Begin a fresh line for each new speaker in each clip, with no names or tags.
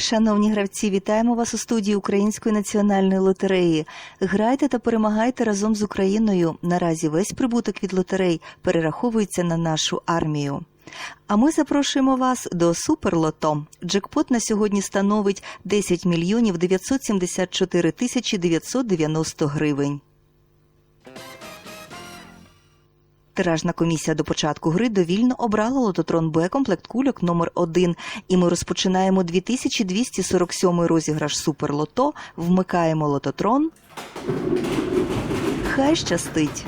Шановні гравці, вітаємо вас у студії Української національної лотереї. Грайте та перемагайте разом з Україною. Наразі весь прибуток від лотерей перераховується на нашу армію. А ми запрошуємо вас до Суперлото. Джекпот на сьогодні становить 10 мільйонів 974 тисячі 990 гривень. Тиражна комісія до початку гри довільно обрала лототрон Б комплект кульок номер 1 і ми розпочинаємо 2247 розіграш Суперлото, вмикаємо лототрон. Хай щастить!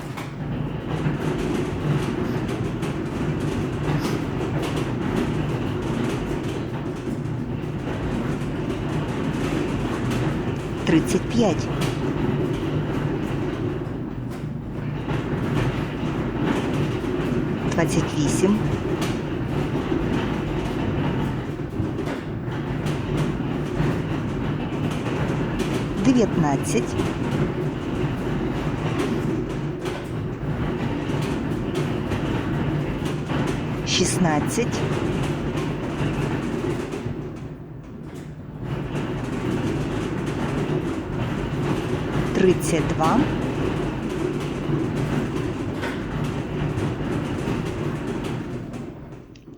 Тридцять п'ять. Двадцять вісім. Дев'ятнадцять. Шістнадцять. Тридцять два.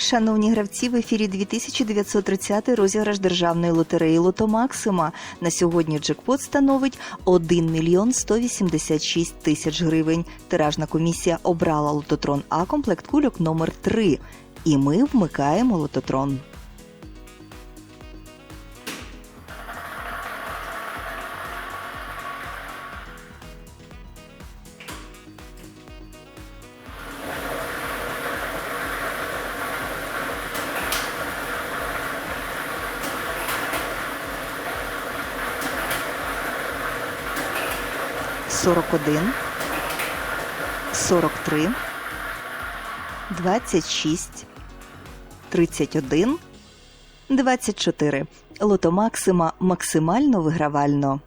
Шановні гравці, в ефірі 2930 розіграш державної лотереї Лото Максима. На сьогодні джекпот становить 1 мільйон 186 тисяч гривень. Тиражна комісія обрала лототрон А комплект кульок номер 3 І ми вмикаємо лототрон. Сорок один, сорок три, двадцять шість, тридцять один, двадцять чотири. Лото Максима максимально вигравально.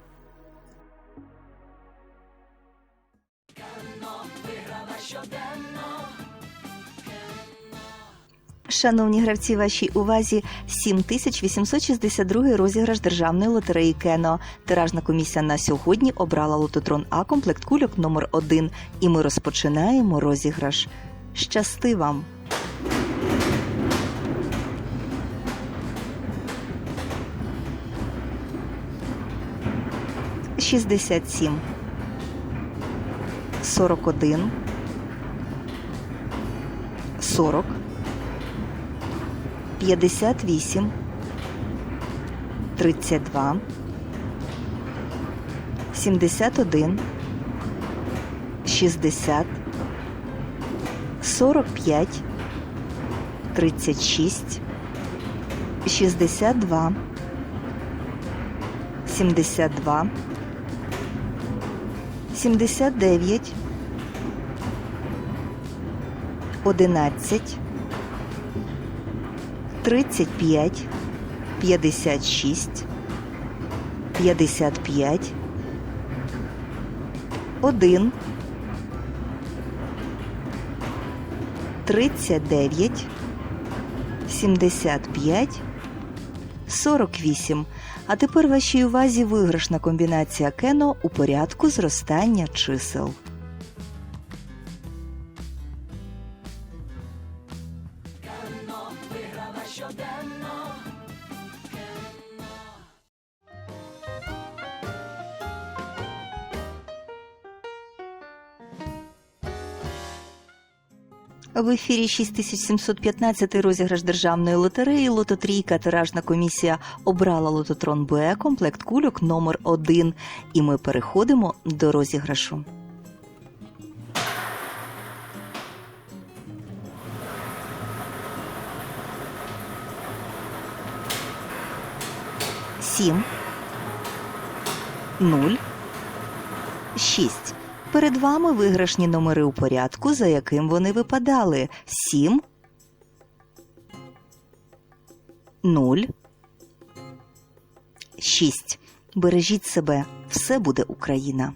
Шановні гравці, вашій увазі 7862 розіграш державної лотереї Кено. Тиражна комісія на сьогодні обрала лототрон А комплект кульок номер 1 І ми розпочинаємо розіграш. Щасти вам! Шістдесят сім. Сорок один. Сорок. 58, 32, 71, 60, 45, 36, 62, 72, 79, 11, 35, 56, 55, 1, 39, 75, 48. А тепер вашій увазі виграшна комбінація кено у порядку зростання чисел. В ефірі 6715 розіграш державної лотереї Лототрійка тиражна комісія обрала лототрон Б комплект кульок номер 1 І ми переходимо до розіграшу. 7, 0, 6. Перед вами виграшні номери у порядку, за яким вони випадали. 7, 0, 6. Бережіть себе. Все буде Україна.